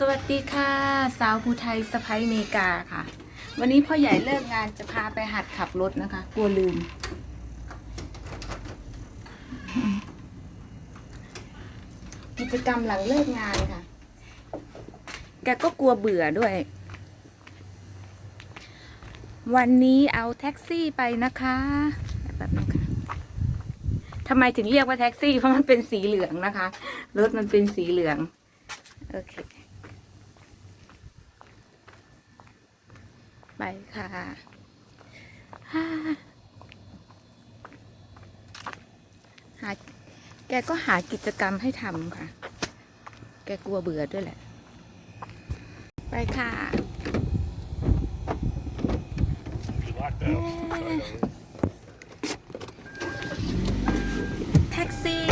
สวัสดีค่ะ สาวภูไทยสะพ้ยเมกาค่ะ วันนี้พ่อใหญ่เลิกงานจะพาไปหัดขับรถนะคะ กลัวลืม กิจกรรมหลังเลิกงานค่ะ แกก็กลัวเบื่อด้วย วันนี้เอาแท็กซี่ไปนะคะแบบนึงค่ะทำไมถึงเรียกว่าแท็กซี่ เพราะมันเป็นสีเหลืองนะคะ รถมันเป็นสีเหลืองโอเค ไปค่ะฮ่าหาแกก็หากิจกรรมให้ทำค่ะ แกกลัวเบื่อด้วยแหละ ไปค่ะ Locked out. Sorry, Dominic. แท็กซี่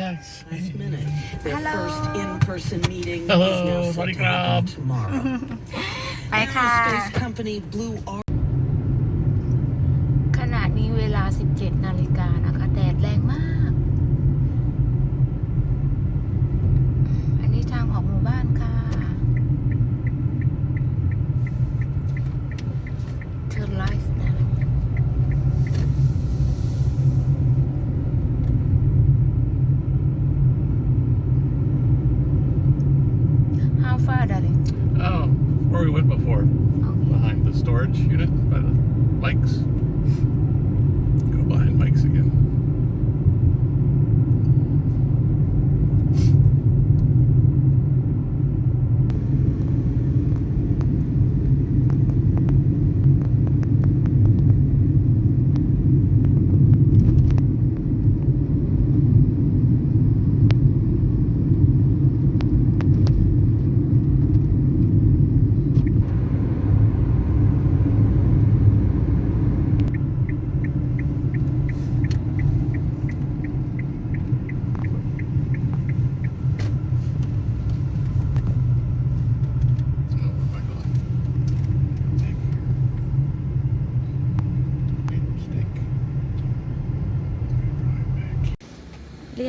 Thanks. last minute. Their Hello. first in-person meeting Hello, is now set buddy to happen crab. tomorrow. ไปค่ะ Aerospace company Blue Origin ขณะนี้เวลา 17 นาฬิกานะคะ 拜拜。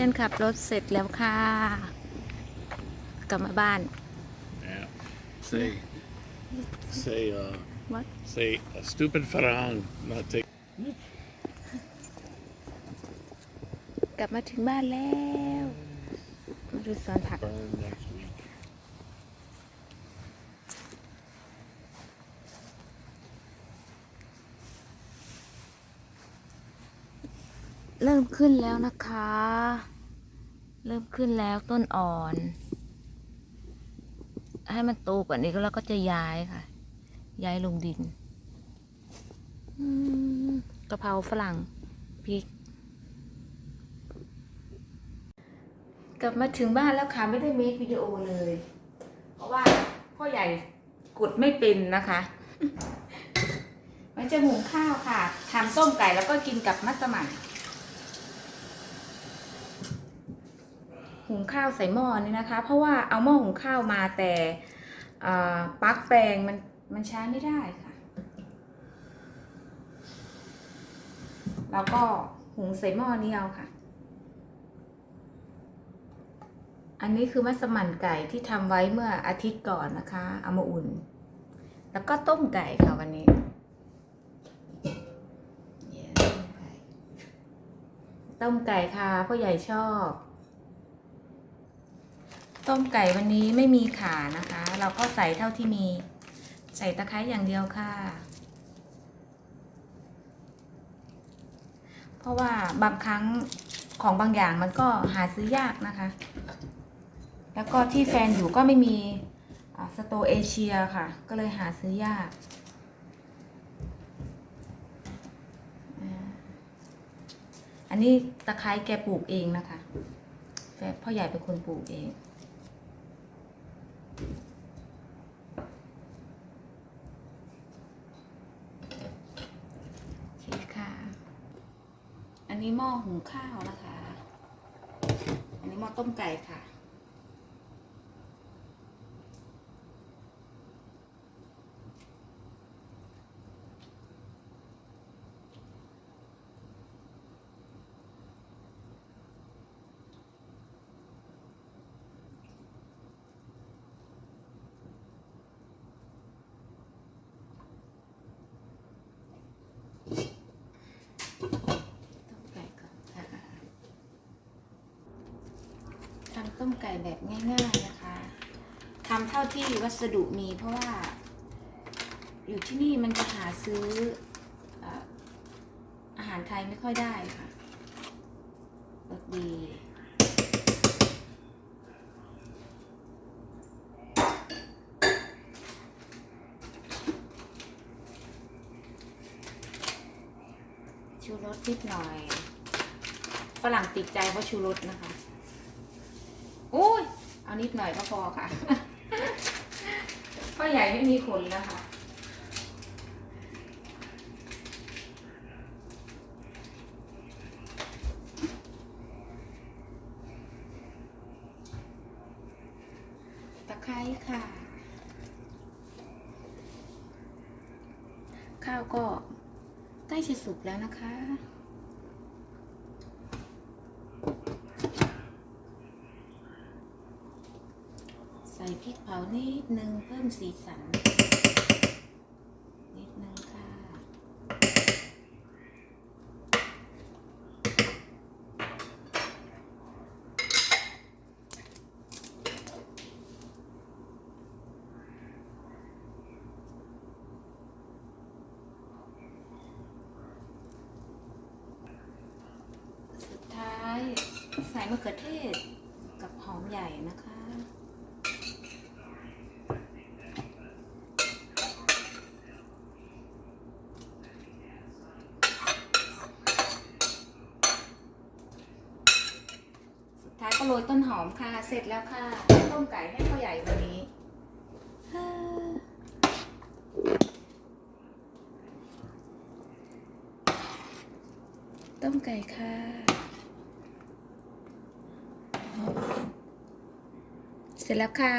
เรียนขับรถเสร็จแล้วค่ะ กลับมาบ้าน Yeah. Say, say, uh, What? say a stupid farang, not take. กลับมาถึงบ้านแล้ว มาดูสวนผัก Burn next week. เริ่มขึ้นแล้วนะคะ เริ่มขึ้นแล้วต้นอ่อน ให้มันโตกว่านี้ก็แล้วก็จะย้ายค่ะ ย้ายลงดินกะเพราฝรั่งพริก กลับมาถึงบ้านแล้วค่ะ ไม่ได้เมควิดีโอเลย เพราะว่าพ่อใหญ่กดไม่เป็นนะคะมันจะหุงข้าวค่ะทำต้มไก่แล้วก็กินกับมัสมั่น หุงข้าวใส่หม้อนี่นะคะ เพราะว่าเอาหม้อหุงข้าวมาแต่ปลั๊กแปลงมันมันช้าไม่ได้ค่ะ แล้วก็หุงใส่หม้อนี้เอาค่ะ อันนี้คือมัสมั่นไก่ที่ทำไว้เมื่ออาทิตย์ก่อนนะคะ เอามาอุ่น แล้วก็ต้มไก่ค่ะวันนี้ต้มไก่ค่ะพ่อใหญ่ชอบ ต้มไก่วันนี้ไม่มีขานะคะ เราก็ใส่เท่าที่มี ใส่ตะไคร้อย่างเดียวค่ะ เพราะว่าบางครั้งของบางอย่างมันก็หาซื้อยากนะคะ แล้วก็ที่แฟนอยู่ก็ไม่มีสโตเอเชียค่ะ ก็เลยหาซื้อยากอันนี้ตะไคร้แกปลูกเองนะคะ แฟนพ่อใหญ่เป็นคนปลูกเอง โอเคค่ะ อั นนี้หม้อหุงข้าวนะคะ อันนี้หม้อต้มไก่ค่ะ ต้มไก่แบบง่ายๆนะคะทำเท่าที่วัสดุมีเพราะว่า อยู่ที่นี่มันจะหาซื้อออาหารไทยไม่ค่อยได้ค่ะรสดีชูรสนิดหน่อยฝรั่งติดใจเพราะชูรสนะคะ อุ้ยเอานิดหน่อยก็พอค่ะพ่อใหญ่ไม่มีขนแล้วค่ะตะไคร้ค่ะ ข้าวก็ใกล้จะสุกแล้วนะคะ ใส่พริก เผานิดนึงเพิ่มสีสัน นิดนึงค่ะ สุดท้ายใส่มะเขือเทศกับหอมใหญ่นะคะ สุดท้ายก็ โรยต้นหอมค่ะ เสร็จแล้วค่ะ ต้มไก่ให้พ่อใหญ่วันนี้ ต้มไก่ค่ะ เสร็จแล้วค่ะ